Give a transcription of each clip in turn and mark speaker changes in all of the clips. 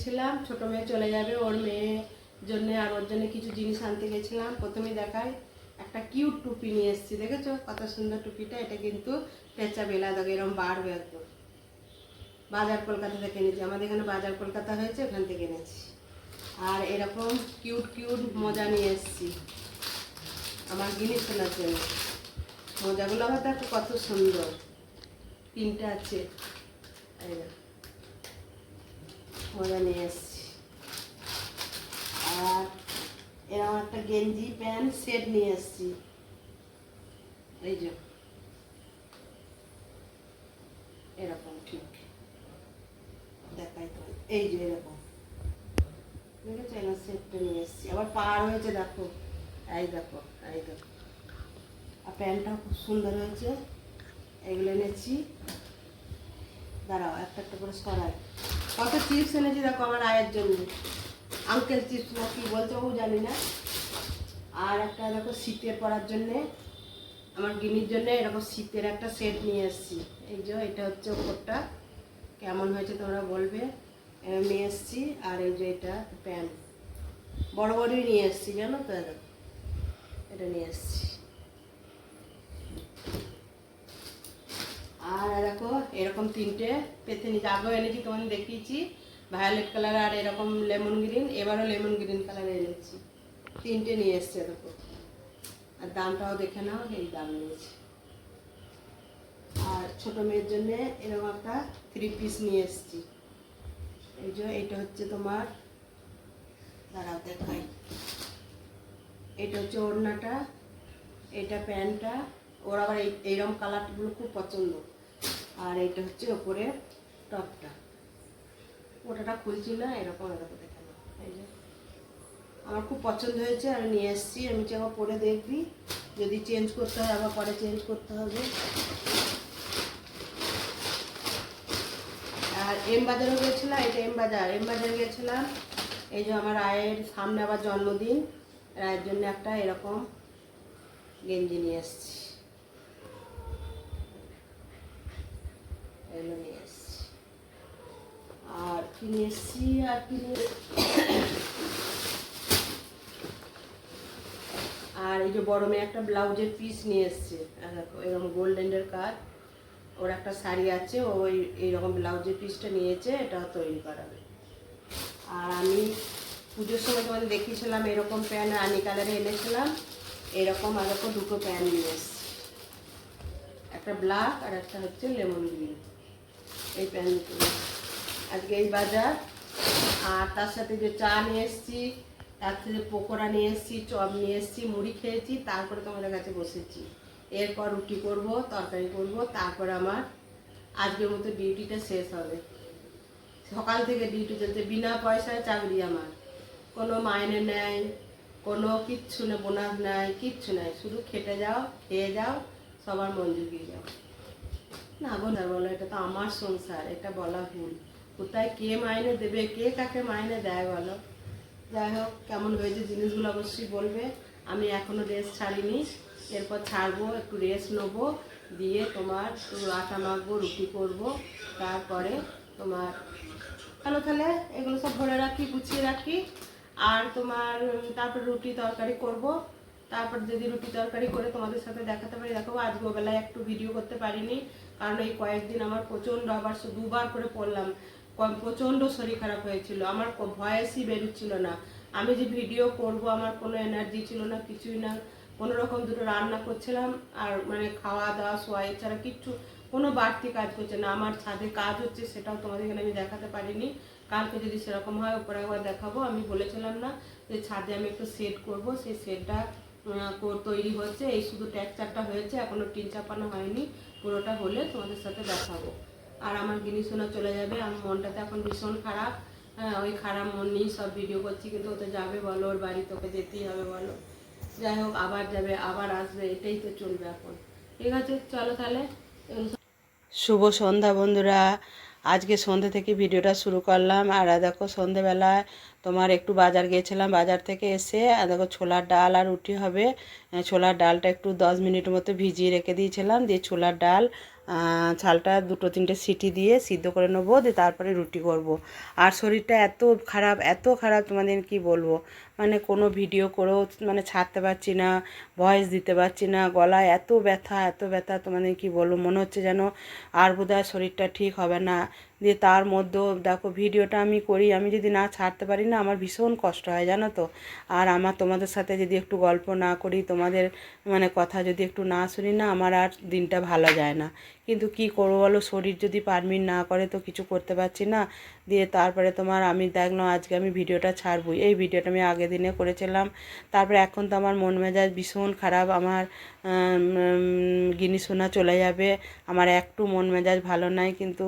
Speaker 1: গেছিলাম ছোট মেয়ে চলে যাবে, ওর মেয়ে জন্য আর ওর জন্য কিছু জিনিস আনতে গেছিলাম প্রথমে দেখাই, একটা কিউট টুপি নিয়ে এসেছি, দেখেছ? কত সুন্দর টুপিটা, এটা কিন্তু পেঁচা বেলা দেখো এরকম বাড়বে একদম। বাজার কলকাতা থেকে এনেছি, আমাদের এখানে বাজার কলকাতা হয়েছে, ওখান থেকে এনেছি। আর এরকম কিউট কিউট মজা নিয়ে এসেছি, আমার জিনিস কেনার জন্য। মোজাগুলো আবার দেখো কত সুন্দর, তিনটে আছে। মজা নিয়ে এসেছি। আর এরকম একটা গেঞ্জি প্যান্ট সেট নিয়ে এসেছি। এই যে। এরকম, ঠিক। দেখাই তো। এই যে এরকম। দেখেছ? এরকম সেটটা নিয়ে এসেছি। আবার পার হয়েছে, দেখো। এই দেখো এই দেখো। আর প্যান্টটাও খুব সুন্দর হয়েছে। এগুলো এনেছি। দাঁড়াও, একটা একটা করে সরাই। কত চিপস এনেছি দেখো আমার আয়ের জন্য। আঙ্কেল চিপস না কি বলছে ও জানি না। আর একটা দেখো শীতের পরার জন্যে, আমার গিনির জন্য এরকম শীতের একটা সেট নিয়ে এসেছি। এই যে এটা হচ্ছে ওপরটা। কেমন হয়েছে তোমরা বলবে? নিয়ে এসেছি। আর এই যে এটা প্যান্ট বড় বড়ই নিয়ে এসেছি, জানো তো? এটা নিয়ে এসেছি আর দেখো এরকম তিনটে পেতে নিচে আগেও এনেছি, তোমাদের দেখিয়েছি। ভায়োলেট কালার আর এরকম লেমন গ্রিন এবারও লেমন গ্রিন কালার এনেছি। তিনটে নিয়ে এসছে দেখো। আর দামটাও দেখে নাও, এই দাম নিয়েছি। আর ছোট মেয়ের জন্যে এরকম একটা থ্রি পিস নিয়ে এসেছি। এই যে এটা হচ্ছে তোমার, দাঁড়াও দেখাই। এটা হচ্ছে ওড়নাটা, এটা প্যান্টটা। ওর আবার এই এইরকম কালারগুলো খুব পছন্দ। আর এইটা হচ্ছে ওপরে টপটা। ওটাটা খুলছি না এরকম এরকম। দেখে এই যে। আমার খুব পছন্দ হয়েছে, আমি নিয়ে এসেছি। আমি আবার পরে দেখবি। যদি চেঞ্জ করতে হয়, আবার পরে চেঞ্জ করতে হবে। আর এম বাজারও গেছিলাম এটা এম বাজার এম বাজার গেছিলাম, এই যে আমার আয়ের সামনে আবার জন্মদিন। আয়ের জন্য একটা এরকম গেঞ্জি নিয়ে এসেছি। এগুলো নিয়ে এসেছি। আর কি নিয়ে এসেছি, আর কি আর এই যে বড় মেয়ে একটা ব্লাউজের পিস নিয়ে এসছে। এরকম গোল্ডেনের কাজ ওর একটা শাড়ি আছে ওই, এইরকম ব্লাউজের পিসটা নিয়েছে এটা তৈরি করাবে। আর আমি পুজোর সময় তোমাদের দেখিয়েছিলাম, এরকম প্যান্ট রানি কালারে এনেছিলাম, এরকম আর দুটো প্যান্ট নিয়ে এসছি। একটা ব্ল্যাক আর একটা হচ্ছে লেমন গ্রিন এই প্যান্ট দুটো আজকে এই বাজার। আর তার সাথে যে চা নিয়ে এসেছি, তার সাথে পকোড়া নিয়ে এসেছি, চপ নিয়ে এসেছি, মুড়ি খেয়েছি, তারপরে তোমাদের কাছে বসেছি। এরপর রুটি করব, তরকারি করব, তারপরে আমার আজকের মতো ডিউটিটা শেষ হবে। সকাল থেকে ডিউটি চলছে, বিনা পয়সায় চাকরি আমার। কোনো মাইনে নেই, কোনো কিচ্ছু নেই, বোনাস নেই, কিচ্ছু নেই। শুধু খেটে যাও, খেয়ে যাও, সবার মন জুগিয়ে যাও। না বলো বলো এটা তো আমার সংসার এটা বলা ভুল। কোথায় কে মাইনে দেবে, কে কাকে মাইনে দেয় বলো? যাই হোক, কেমন হয়েছে জিনিসগুলো অবশ্যই বলবে। আমি এখনও রেস্ট ছাড়িনি, এরপর ছাড়বো, একটু রেস্ট নেব, দিয়ে তোমার আটা মাখবো, রুটি করব, তারপরে তোমার তাহলে তাহলে এগুলো সব ভরে রাখি, গুছিয়ে রাখি। আর তোমার তারপর রুটি তরকারি করব। তারপর যদি রুটি তরকারি করে তোমাদের সাথে দেখাতে পারি, দেখো আজকে বেলায় একটু ভিডিও করতে পারিনি। কারণ এই কয়েকদিন আমার প্রচণ্ড আবার দুবার করে পড়লাম। প্রচণ্ড শরীর খারাপ হয়েছিল। আমার ভয়েসই বেরোচ্ছিল না। আমি যে ভিডিও করব, আমার কোনো এনার্জি ছিল না, কিছুই না। কোনো রকম দুটো রান্না করছিলাম আর মানে খাওয়া দাওয়া, শোয়া এছাড়া কিচ্ছু, কোনো বাড়তি কাজ করছে না। আমার ছাদে কাজ হচ্ছে সেটাও তোমাদের এখানে আমি দেখাতে পারিনি। কালকে যদি সেরকম হয় উপরে একবার দেখাবো। আমি বলেছিলাম না যে ছাদে আমি একটু সেট করব। সেই সেটটা তৈরি হচ্ছে এই শুধু টেক্সচারটা হয়েছে, এখনও টিন চাপানো হয়নি। পুরোটা হলে তোমাদের সাথে দেখাবো। আর আমার জিনিস শোনা চলে যাবে। আমার মনটাতে এখন ভীষণ খারাপ। হ্যাঁ ওই খারাপ মন নিয়েই সব ভিডিও করছি, কিন্তু ওতে যাবে বলো, ওর বাড়ি তোকে যেতেই হবে বলো। যাই হোক, আবার যাবে, আবার আসবে, এটাই তো চলবে এখন। ঠিক আছে, চলো তাহলে। শুভ সন্ধ্যা বন্ধুরা। আজকে সন্ধ্যে থেকে ভিডিওটা শুরু করলাম। আর দেখো সন্ধেবেলায় তোমার একটু বাজার গিয়েছিলাম। বাজার থেকে এসে দেখো ছোলার ডাল আর রুটি হবে। ছোলার ডালটা একটু দশ মিনিট মতো ভিজিয়ে রেখে দিয়েছিলাম। দিয়ে ছোলার ডাল
Speaker 2: চালটা দুটো তিনটে সিটি দিয়ে সিদ্ধ করে নেব। দিয়ে তারপরে রুটি করব। আর শরীরটা এত খারাপ এত খারাপ তোমাদের কি বলব? মানে কোনো ভিডিও করেও মানে ছাড়তে পারছি না ভয়েস দিতে পারছি না, গলায় এত ব্যথা এত ব্যথা তোমাদের কি বলব, মনে হচ্ছে যেন আর বোধহয় শরীরটা ঠিক হবে না। দিয়ে তার মধ্যেও দেখো ভিডিওটা আমি করি, আমি যদি না ছাড়তে পারি না, আমার ভীষণ কষ্ট হয়, জানো তো। আর আমার তোমাদের সাথে যদি একটু গল্প না করি, তোমাদের মানে কথা যদি একটু না শুনি না, আমার আর দিনটা ভালো যায় না। কিন্তু কি করব বলো, শরীর যদি পারমিট না করে তো কিছু করতে পারছি না। দিয়ে তারপরে তোমার আমি দেখলাম আজকে আমি ভিডিওটা ছাড়বই এই ভিডিওটা আমি আগের দিনে করেছিলাম। তারপরে এখন তো আমার মন মেজাজ ভীষণ খারাপ, আমার গিনি সোনা চলে যাবে, আমার একটু মন মেজাজ ভালো নাই, কিন্তু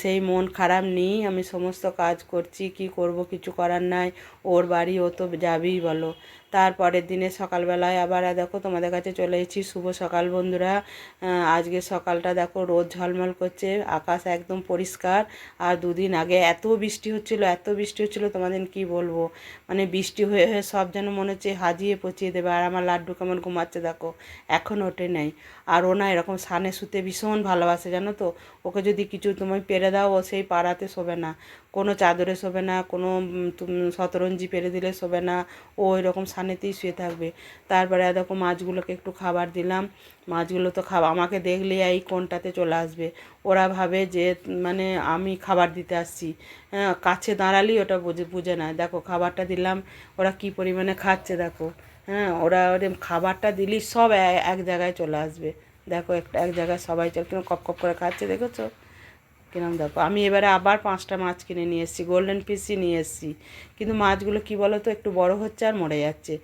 Speaker 2: সেই মন খারাপ নিয়েই আমি সমস্ত কাজ করছি, কি করব, কিছু করার নাই, ওর বাড়ি ও তো যাবেই বলো। তারপরের দিনে সকালবেলায় আবার দেখো তোমাদের কাছে চলে এসেছি, শুভ সকাল বন্ধুরা। আজকে সকালটা দেখো রোদ ঝলমল করছে, আকাশ একদম পরিষ্কার। আর দুদিন আগে এত বৃষ্টি হচ্ছিল, এত বৃষ্টি হচ্ছিল, তোমাদের কি বলব? মানে বৃষ্টি হয়ে হয়ে সব যেন মনে হচ্ছে হাজিয়ে পচিয়ে দেবে, আর আমার লাড্ডু কেমন ঘুমাচ্ছে দেখো, এখন ওঠে নেই। আর ও না এরকম সানে শুতে ভীষণ ভালোবাসে, জানো তো? ওকে যদি কিছু তুমি পেরে দাও, ও সেই পাড়াতে শোবে না। কোনো চাদরে শোবে না, কোনো শতরঞ্জি পেরে দিলে শোবে না। ও এরকম সানেতেই শুয়ে থাকবে। তারপরে দেখো মাছগুলোকে একটু খাবার দিলাম। মাছগুলো তো খাওয়া, আমাকে দেখলেই এই কোনটাতে চলে আসবে। ওরা ভাবে যে মানে আমি খাবার দিতে আসছি। হ্যাঁ কাছে দাঁড়ালেই ওটা বুঝে বুঝে না। দেখো খাবারটা দিলাম, ওরা কি পরিমাণে খাচ্ছে, দেখো। হ্যাঁ ওরা ওরে খাবারটা দিলি সব এক জায়গায় চলে আসবে। দেখো একটা, এক জায়গায় সবাই চল, কিরম কপ কপ করে খাচ্ছে, দেখেছ? কিরম দেখো, আমি এবারে আবার পাঁচটা মাছ কিনে নিয়ে এসেছি গোল্ডেন ফিশই নিয়ে এসেছি। কিন্তু মাছগুলো কি বলো তো একটু বড় হচ্ছে আর মরে যাচ্ছে।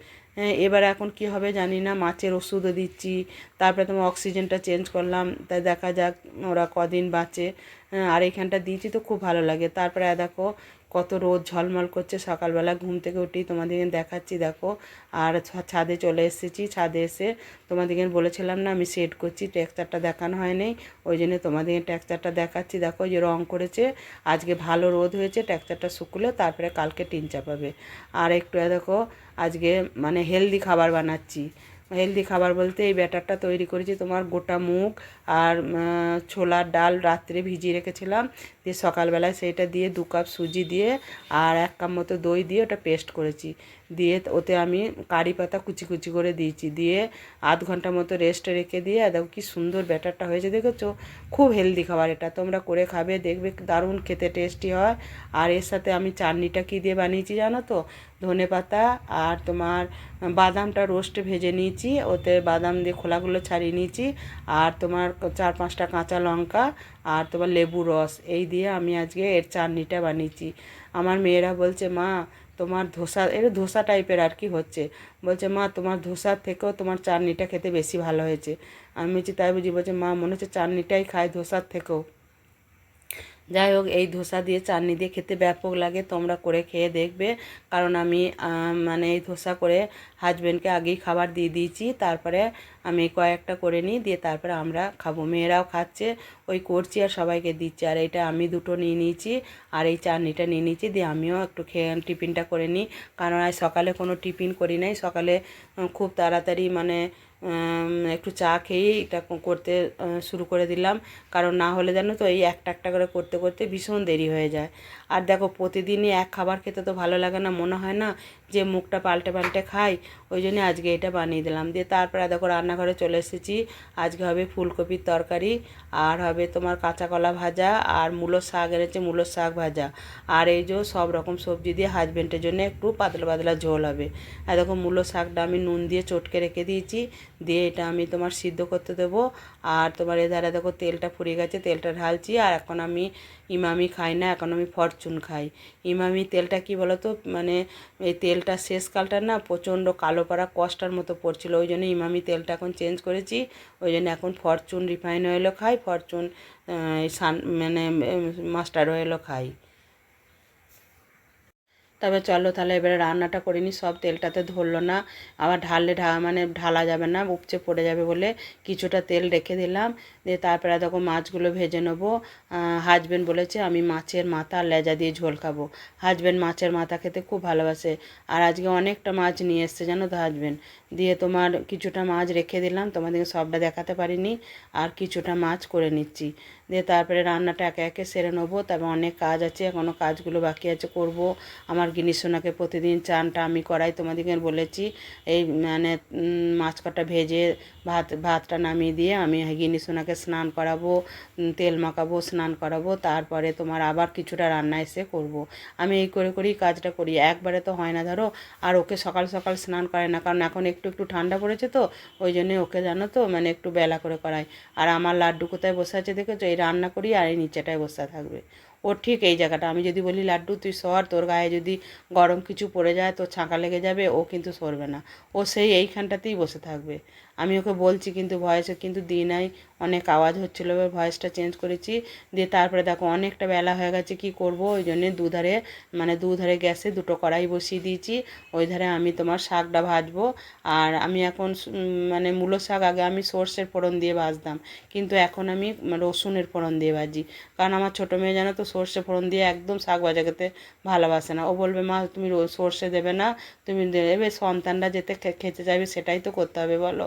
Speaker 2: এবার এখন কি হবে জানি না মাছের ওষুধও দিচ্ছি তারপরে তোমার অক্সিজেনটা চেঞ্জ করলাম তাই দেখা যাক ওরা কদিন বাঁচে। হ্যাঁ, আর এইখানটা দিয়েছি তো খুব ভালো লাগে। তারপরে দেখো কত রোদ ঝলমল করছে সকালবেলা ঘুম থেকে উঠেই তোমাদেরকে দেখাচ্ছি দেখো। আর ছাদে চলে এসেছি ছাদে এসে তোমাদেরকে বলেছিলাম না আমি সেট করছি টেক্সচারটা দেখানো হয়নি ওই জন্য তোমাদেরকে টেক্সচারটা দেখাচ্ছি দেখো যে রং করেছে আজকে ভালো রোদ হয়েছে টেক্সচারটা শুকলে তারপরে কালকে টিন চাপাবে। আর একটু দেখো আজকে মানে হেলদি খাবার বানাচ্ছি। হেলদি খাবার বলতে এই ব্যাটারটা তৈরি করেছি, তোমার গোটা মুগ আর ছোলার ডাল রাত্রে ভিজিয়ে রেখেছিলাম। দিয়ে সকালবেলায় সেইটা দিয়ে দু কাপ সুজি দিয়ে আর এক কাপ মতো দই দিয়ে ওটা পেস্ট করেছি। দিয়ে ওতে আমি কারি পাতা কুচি কুচি করে দিয়েছি। দিয়ে আধ ঘণ্টা মতো রেস্টে রেখে দিয়ে দেখো কি সুন্দর ব্যাটারটা হয়েছে। দেখেছ? খুব হেলদি খাবার এটা। তোমরা করে খাবে, দেখবে দারুণ খেতে টেস্টি হয়। আর এর সাথে আমি চাটনিটা কী দিয়ে বানিয়েছি জানো তো? ধনে পাতা আর তোমার বাদামটা রোস্টে ভেজে নিয়েছি। ওতে বাদাম দিয়ে খোলাগুলো ছাড়িয়ে নিয়েছি। আর তোমার চার পাঁচটা কাঁচা লঙ্কা আর তোমার লেবু রস, এই দিয়ে আমি আজকে এর চাটনিটা বানিয়েছি। আমার মেয়েরা বলছে, মা, তোমার ধোসা, এর ধোসা টাইপের আর কি হচ্ছে? বলছে, মা, তোমার ধোসার থেকেও তোমার চাটনিটা খেতে বেশি ভালো হয়েছে। আমি বলছি, তাই বুঝি? বলছে, মা, মনে হচ্ছে চাটনিটাই খায় ধোসার থেকেও। যাই হোক এই ধোসা দিয়ে চাটনি দিয়ে খেতে ব্যাপক লাগে, তোমরা করে খেয়ে দেখবে। কারণ আমি মানে এই ধোসা করে হাজব্যান্ডকে আগেই খাবার দিয়ে দিয়েছি, তারপরে আমি কয়েকটা করে নিই, দিয়ে তারপরে আমরা খাব। মেয়েরাও খাচ্ছে, ওই করছি আর সবাইকে দিচ্ছি। আর এটা আমি দুটো নিয়ে নিয়েছি, আর এই চাটনিটা নিয়ে নিয়েছি, দিয়ে আমিও একটু খেয়ে, টিফিনটা করে নিই। কারণ আজ সকালে কোনো টিফিন করি নাই, সকালে খুব তাড়াতাড়ি মানে একটু চা খেয়েই এটা করতে শুরু করে দিলাম। কারণ না হলে জানো তো এই একটা একটা করে করতে করতে ভীষণ দেরি হয়ে যায়। আর দেখো, প্রতিদিনই এক খাবার খেতে তো ভালো লাগে না, মনে হয় না যে মুখটা পাল্টে পাল্টে খাই, ওই জন্য আজকে এটা বানিয়ে দিলাম। দিয়ে তারপরে দেখো রান্নাঘরে চলে এসেছি। আজকে হবে ফুলকপির তরকারি, আর হবে তোমার কাঁচা কলা ভাজা, আর মূলো শাক এনেছে মূলো শাক ভাজা। আর এই যে সব রকম সবজি দিয়ে হাজবেন্ডের জন্য একটু পাতলা পাতলা ঝোল হবে। আর দেখো মূলো শাকটা আমি নুন দিয়ে চটকে রেখে দিয়েছি। দিয়ে এটা আমি তোমার সিদ্ধ করতে দেবো। আর তোমার এধারে দেখো তেলটা ফুরিয়ে গেছে, তেলটা ঢালছি। আর এখন আমি ইমামি খাই না, এখন আমি ফরচুন খাই। ইমামি তেলটা কি বলতো? মানে এই তেলটা শেষকালটা না প্রচণ্ড কালো পাড়া কষ্টার মতো পড়ছিল, ওই জন্য ইমামি তেলটা এখন চেঞ্জ করেছি। ওই জন্য এখন ফরচুন রিফাইন অয়েলও খাই, ফরচুন সান মানে মাস্টার অয়েলও খাই। তবে চলো তাহলে এবারে রান্নাটা করে নিই সব তেলটাতে ধরলো না। আবার ঢাললে ঢা মানে ঢালা যাবে না, উপচে পড়ে যাবে বলে কিছুটা তেল রেখে দিলাম। দিয়ে তারপরে দেখো মাছগুলো ভেজে নেব। হাজবেন্ড বলেছে আমি মাছের মাথা আর লেজা দিয়ে ঝোল খাব। হাজবেন্ড মাছের মাথা খেতে খুব ভালোবাসে। আর আজকে অনেকটা মাছ নিয়ে এসছে, জানো তো হাজবেন্ড দিয়ে তোমার কিছুটা মাছ রেখে দিলাম, তোমাদেরকে সবটা দেখাতে পারিনি। আর কিছুটা মাছ করে নিচ্ছি। দিয়ে তারপরে রান্নাটা একে একে সেরে নেব। তারপর অনেক কাজ আছে এখনও কাজগুলো বাকি আছে, করব। আমার গিনি সোনাকে প্রতিদিন চানটা আমি করাই, তোমাদেরকে বলেছি। এই মানে মাছ কটা ভেজে ভাত, ভাতটা নামিয়ে দিয়ে আমি গিনি সোনাকে স্নান করাবো তেল মাখাবো, স্নান করাবো। তারপরে তোমার আবার কিছুটা রান্না এসে করব। আমি এই করে করেই কাজটা করি। একবারে তো হয় না, ধরো। আর ওকে সকাল সকাল স্নান করে না, কারণ এখন একটু একটু ঠান্ডা পড়েছে তো, ওই জন্যে ওকে জানো তো মানে একটু বেলা করে করাই। আর আমার লাড্ডু কোথায় বসে আছে দেখেছ? এই রান্না করি আর এই নিচেটায় বসে থাকবে। ও ঠিক এই জায়গাটা। আমি যদি বলি, লাড্ডু, তুই সর, তোর গায়ে যদি গরম কিছু পড়ে যায়, তোর ছাঁকা লেগে যাবে, ও কিন্তু সরবে না। ও সেই এইখানটাতেই বসে থাকবে। আমি ওকে বলছি কিন্তু ভয়েসে কিন্তু দিই নাই। অনেক আওয়াজ হচ্ছিল, এবার ভয়েসটা চেঞ্জ করেছি। দিয়ে তারপরে দেখো অনেকটা বেলা হয়ে গেছে, কি করব? ওই জন্যে দুধারে মানে দুধারে গ্যাসে দুটো কড়াই বসিয়ে দিয়েছি। ওই ধারে আমি তোমার শাকটা ভাজবো। আর আমি এখন মানে মূলো শাক আগে আমি সর্ষের ফোড়ন দিয়ে ভাজতাম। কিন্তু এখন আমি রসুনের ফোড়ন দিয়ে ভাজি। কারণ আমার ছোটো মেয়ে জানো তো সর্ষে ফোড়ন দিয়ে একদম শাক ভাজা খেতে ভালোবাসে না। ও বলবে, মা, তুমি সর্ষে দেবে না, তুমি দেবে, সন্তানরা যেতে খেতে চাইবে সেটাই তো করতে হবে, বলো।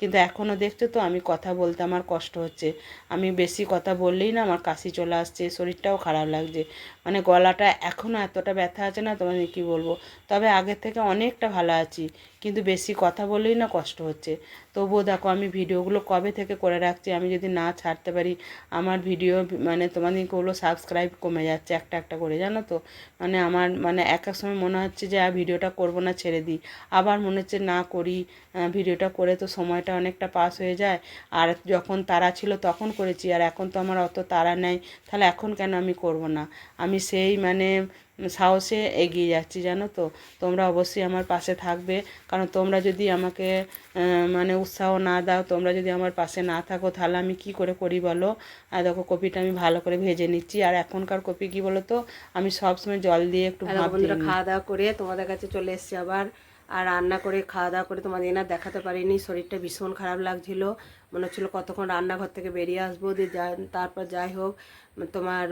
Speaker 2: কিন্তু এখনও দেখছ তো, আমি কথা বলতে আমার কষ্ট হচ্ছে। আমি বেশি কথা বললেই না আমার কাশি চলে আসছে, শরীরটাও খারাপ লাগছে। মানে গলাটা এখনও এতটা ব্যথা আছে না তোমাকে কী বলব? তবে আগের থেকে অনেকটা ভালো আছি, কিন্তু বেশি কথা বললেই না কষ্ট হচ্ছে। তবুও দেখো, আমি ভিডিওগুলো কবে থেকে করে রাখছি, আমি যদি না ছাড়তে পারি, আমার ভিডিও মানে তোমাদেরগুলো সাবস্ক্রাইব কমে যাচ্ছে একটা একটা করে, জানো তো? মানে আমার মানে এক এক সময় মনে হচ্ছে যে, আর ভিডিওটা করব না, ছেড়ে দিই। আবার মনে হচ্ছে না করি ভিডিওটা করে তো সময়টা অনেকটা পাস হয়ে যায়। আর যখন তারা ছিল তখন করেছি আর এখন তো আমার অত তারা নেই তাহলে এখন কেন আমি করব না? আমি সেই মানে সাহসে এগিয়ে যাচ্ছি জানো তো? তোমরা অবশ্যই আমার পাশে থাকবে কারণ তোমরা যদি আমাকে মানে উৎসাহ না দাও তোমরা যদি আমার পাশে না থাকো তাহলে আমি কি করে করি বলো? আর দেখো কপিটা আমি ভালো করে ভেজে নিচ্ছি আর এখনকার কপি কি বলো তো আমি সবসময় জল দিয়ে একটু।
Speaker 1: খাওয়া দাওয়া করে তোমাদের কাছে চলে এসেছি আবার। আর রান্না করে খাওয়া দাওয়া করে তোমাদের এনার দেখাতে পারিনি। শরীরটা ভীষণ খারাপ লাগছিল। মনে হচ্ছিল কতক্ষণ রান্নাঘর থেকে বেরিয়ে আসব, দিয়ে যা- তারপর যাই হোক, তোমার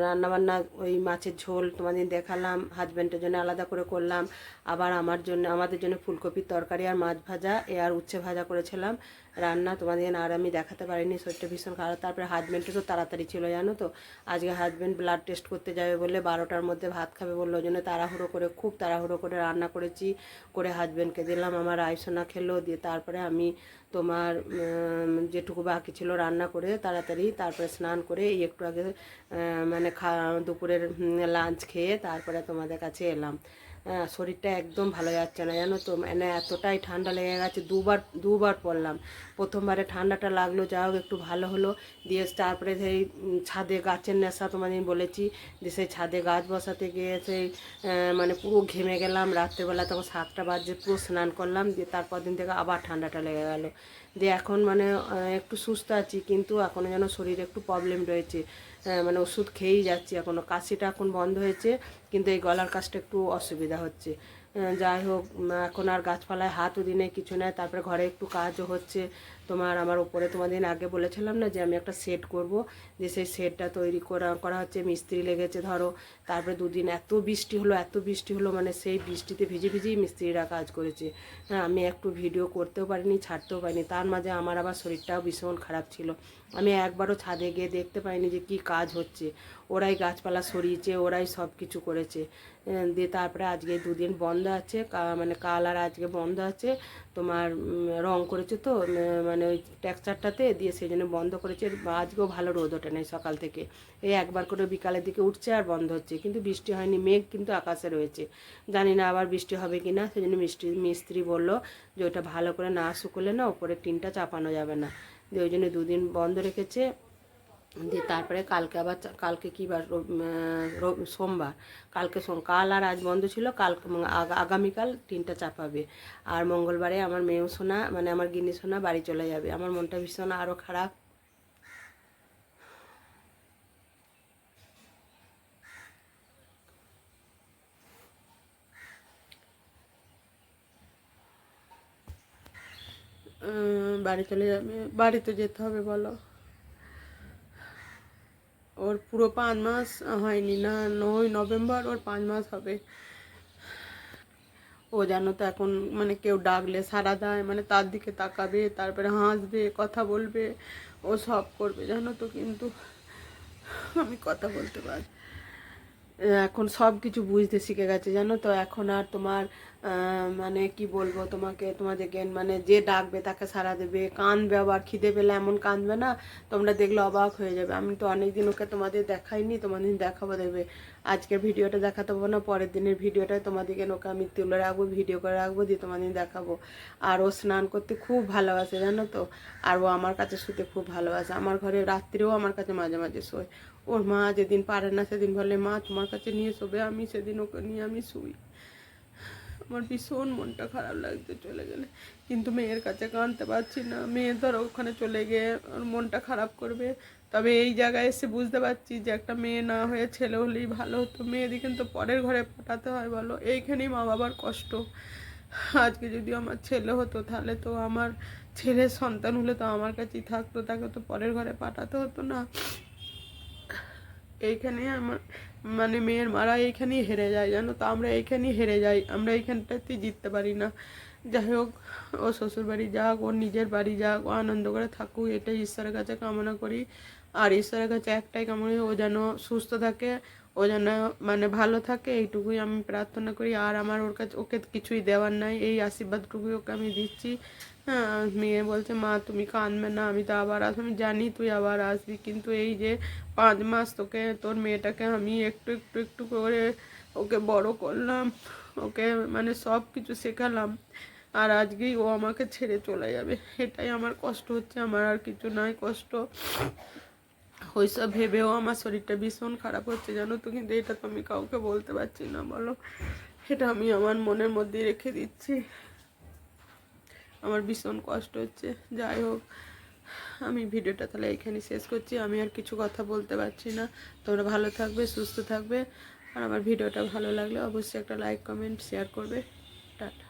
Speaker 1: রান্নাবান্না, ওই মাছের ঝোল তোমাদের দেখালাম হাজব্যান্ডের জন্য আলাদা করে করলাম, আবার আমার জন্য, আমাদের জন্য ফুলকপির তরকারি আর মাছ ভাজা, এ আর উচ্ছে ভাজা করেছিলাম, রান্না তোমাদের আর আমি দেখাতে পারিনি, শরীরটা ভীষণ খারাপ, তারপরে হাজব্যান্ডেরও তাড়াতাড়ি ছিল, জানো তো, আজকে হাজব্যান্ড ব্লাড টেস্ট করতে যাবে বলে বারোটার মধ্যে ভাত খাবে বলল, ওই জন্য তাড়াহুড়ো করে, খুব তাড়াহুড়ো করে রান্না করেছি, করে হাজব্যান্ডকে দিলাম, আমার আইসোনা খেলো, দিয়ে তারপরে আমি তোমার যেটুকু বাকি ছিল রান্না করে তাড়াতাড়ি তারপরে স্নান করে এই একটু আগে মানে খা, দুপুরের লাঞ্চ খেয়ে তারপরে তোমাদের কাছে এলাম। শরীরটা একদম ভালো যাচ্ছে না, জানো তো? মানে এতটাই ঠান্ডা লেগে গেছে, দুবার দুবার পড়লাম। প্রথমবারে ঠান্ডাটা লাগল যা হোক, একটু ভালো হলো। দিয়ে তারপরে সেই ছাদে গাছের নেশা তোমাদের বলেছি যে সেই ছাদে গাছ বসাতে গিয়ে সেই মানে পুরো ঘেমে গেলাম। রাত্রেবেলা তখন সাতটা বাজে, পুরো স্নান করলাম। দিয়ে তারপর দিন থেকে আবার ঠান্ডাটা লেগে গেল। দিয়ে এখন মানে একটু সুস্থ আছি, কিন্তু এখনও যেন শরীরে একটু প্রবলেম রয়েছে। মানে ওষুধ খেয়েই যাচ্ছি এখনও কাশিটা এখন বন্ধ হয়েছে, কিন্তু এই গলার কাজটা একটু অসুবিধা হচ্ছে। যাই হোক এখন আর গাছপালায় হাতও দিনে কিছু নেই। তারপরে ঘরে একটু কাজও হচ্ছে। তোমার আমার উপরে তোমাদের আগে বলেছিলাম না যে আমি একটা সেট করব। যে সেই সেটটা তৈরি করা করা হচ্ছে, মিস্ত্রি লেগেছে, ধরো। তারপরে দুদিন এত বৃষ্টি হলো, এত বৃষ্টি হলো মানে সেই বৃষ্টিতে ভিজে ভিজেই মিস্ত্রিরা কাজ করেছে। হ্যাঁ আমি একটু ভিডিও করতেও পারিনি, ছাড়তেও পারিনি। তার মাঝে আমার আবার শরীরটাও ভীষণ খারাপ ছিল। আমি একবারও ছাদে গিয়ে দেখতে পাইনি যে কি কাজ হচ্ছে। ওরাই গাছপালা সরিয়েছে, ওরাই সব কিছু করেছে দিয়ে তারপরে আজকে দুদিন বন্ধ আছে মানে কাল আর আজকে বন্ধ আছে। তোমার রং করেছে তো মানে ওই টেক্সচারটাতে দিয়ে সেই জন্য বন্ধ করেছে। আজকেও ভালো রোদ ওঠে নাই সকাল থেকে। এই একবার করে বিকালের দিকে উঠছে আর বন্ধ হচ্ছে। কিন্তু বৃষ্টি হয়নি, মেঘ কিন্তু আকাশে রয়েছে। জানি না আবার বৃষ্টি হবে কি না সেই জন্য মিষ্টি, মিস্ত্রি বলল যে ওটা ভালো করে না শুকোলে না, ওপরে টিনটা চাপানো যাবে না। দিয়ে ওই জন্য দুদিন বন্ধ রেখেছে। দিয়ে তারপরে কালকে আবার কালকে কী বার সোমবার। কালকে কাল আর আজ বন্ধ ছিল, কাল আগামীকাল তিনটা চাপাবে। আর মঙ্গলবারে আমার মেয়েও সোনা মানে আমার গিনি সোনা বাড়ি চলে যাবে। আমার মনটা ভীষণ আরও খারাপ।
Speaker 2: বাড়ি চলে যাবে, বাড়িতে যেতে হবে, বলো। ওর পুরো পাঁচ মাস হয়নি না নয় নভেম্বর ওর পাঁচ মাস হবে। ও জানো তো এখন মানে কেউ ডাকলে সারা দেয় মানে তার দিকে তাকাবে, তারপরে হাসবে, কথা বলবে, ও সব করবে জানো তো কিন্তু আমি কথা বলতে পারি। এখন সব কিছু বুঝতে শিখে গেছে, জানো তো? এখন আর তোমার মানে কি বলব তোমাকে, তোমাদেরকে মানে যে ডাকবে তাকে সারা দেবে। কাঁদবে আবার খিদে পেলে এমন কাঁদবে না, তোমরা দেখলে অবাক হয়ে যাবে। আমি তো অনেকদিন ওকে তোমাদের দেখাইনি, তোমাদের দেখাবো দেবে আজকের ভিডিওটা দেখাতে পারব না, পরের দিনের ভিডিওটা তোমাদেরকে ওকে আমি তুলে রাখব ভিডিও করে রাখব, দিয়ে তোমাদের দেখাবো। আর ও স্নান করতে খুব ভালোবাসে, জানো তো? আর ও আমার কাছে শুতে খুব ভালোবাসে। আমার ঘরে রাত্রেও আমার কাছে মাঝে মাঝে শোয়। ওর মা যেদিন পারে না, সেদিন বলে, মা, তোমার কাছে নিয়ে শোবে, আমি সেদিন ওকে নিয়ে আমি শুই। আমার ভীষণ মনটা খারাপ লাগছে, চলে গেলে। কিন্তু মেয়ের কাছে কাঁদতে পারছি না। মেয়ে ধরো ওখানে চলে গিয়ে ওর মনটা খারাপ করবে। তবে এই জায়গায় এসে বুঝতে পারছি যে একটা মেয়ে না হয়ে ছেলে হলেই ভালো হতো। মেয়েদের কিন্তু পরের ঘরে পাঠাতে হয় বলো। এইখানেই মা বাবার কষ্ট। আজকে যদি আমার ছেলে হতো তাহলে তো আমার ছেলের সন্তান হলে তো আমার কাছেই থাকতো। তাকে তো পরের ঘরে পাঠাতে হতো না। এইখানে আমার মানে মেয়ের মারা এইখানেই হেরে যায়, জানো তো? আমরা এইখানেই হেরে যাই, আমরা এইখানটাতেই জিততে পারি না। যাই হোক, ও শ্বশুর বাড়ি যাক ওর নিজের বাড়ি যাক, ও আনন্দ করে থাকুক, এটাই ঈশ্বরের কাছে কামনা করি। আর ঈশ্বরের কাছে একটাই কামনা ও যেন সুস্থ থাকে, ও যেন মানে ভালো থাকে, এইটুকুই আমি প্রার্থনা করি। আর আমার ওর কাছে ওকে কিছুই দেওয়ার নাই, এই আশীর্বাদটুকুই ওকে আমি দিচ্ছি। মেয়ে বলছে, মা, তুমি কাঁদবে না, আমি তো আবার আসব। আমি জানি তুই আবার আসবি, কিন্তু এই যে পাঁচ মাস তোকে, তোর মেয়েটাকে আমি একটু একটু একটু করে ওকে বড় করলাম, ওকে মানে সব কিছু শেখালাম, আর আজকেই ও আমাকে ছেড়ে চলে যাবে। এটাই আমার কষ্ট হচ্ছে, আমার আর কিছু নাই কষ্ট। ওইসব ভেবেও আমার শরীরটা ভীষণ খারাপ হচ্ছে, জানো তো, কিন্তু এটা তো আমি কাউকে বলতে পারছি না, বলো। এটা আমি আমার মনের মধ্যেই রেখে দিচ্ছি। আমার ভীষণ কষ্ট হচ্ছে। যাই হোক, আমি ভিডিওটা তাহলে এখানে শেষ করছি। আমি আর কিছু কথা বলতে পারছি না। তোমরা ভালো থাকবে, সুস্থ থাকবে। আর আমার ভিডিওটা ভালো লাগলে অবশ্যই একটা লাইক কমেন্ট শেয়ার করবে। টাটা।